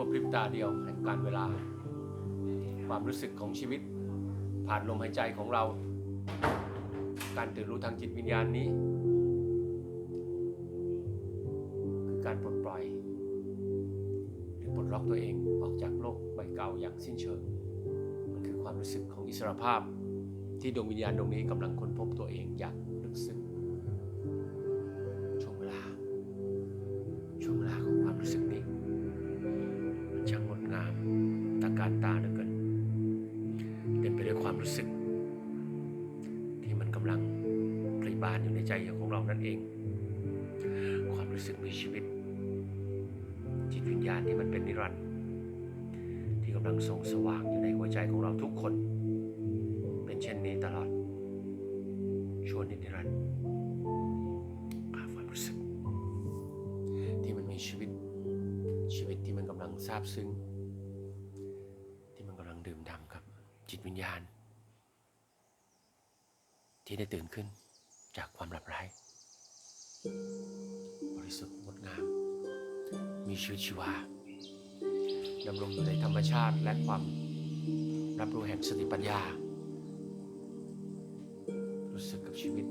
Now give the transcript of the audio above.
วพริบตาเดียวแห่งการเวลา ความรู้สึกของชีวิต ผ่านลมหายใจของเรา การตื่นรู้ทางจิตวิญญาณนี้ คือการปลดปล่อย หรือปลดล็อกตัวเองออกจากโลกใบเก่าอย่างสิ้นเชิง มันคือความรู้สึกของอิสรภาพที่ดวงวิญญาณดวงนี้กำลังค้นพบตัวเองอย่างลึกซึ้งช่วง ตาการตาเหลือเกินเต็มไปด้วยความรู้สึก ที่มันกำลังปริบานอยู่ในใจของเรานั่นเอง ความรู้สึกมีชีวิต จิตวิญญาณที่มันเป็นนิรันดร์ที่กำลังส่องสว่างอยู่ในหัวใจของเราทุกคน เป็นเช่นนี้ตลอด ชวนนิรันดร์ความรู้สึก ที่มันมีชีวิตชีวิตที่มันกำลังซาบซึ้ง ดื่มด่ำกับจิตวิญญาณ ที่ได้ตื่นขึ้นจากความหลับไหลบริสุทธิ์งดงาม มีชีวิตชีวาดำรงอยู่ในธรรมชาติและความรับรู้แห่งสติปัญญา รู้สึกกับชีวิต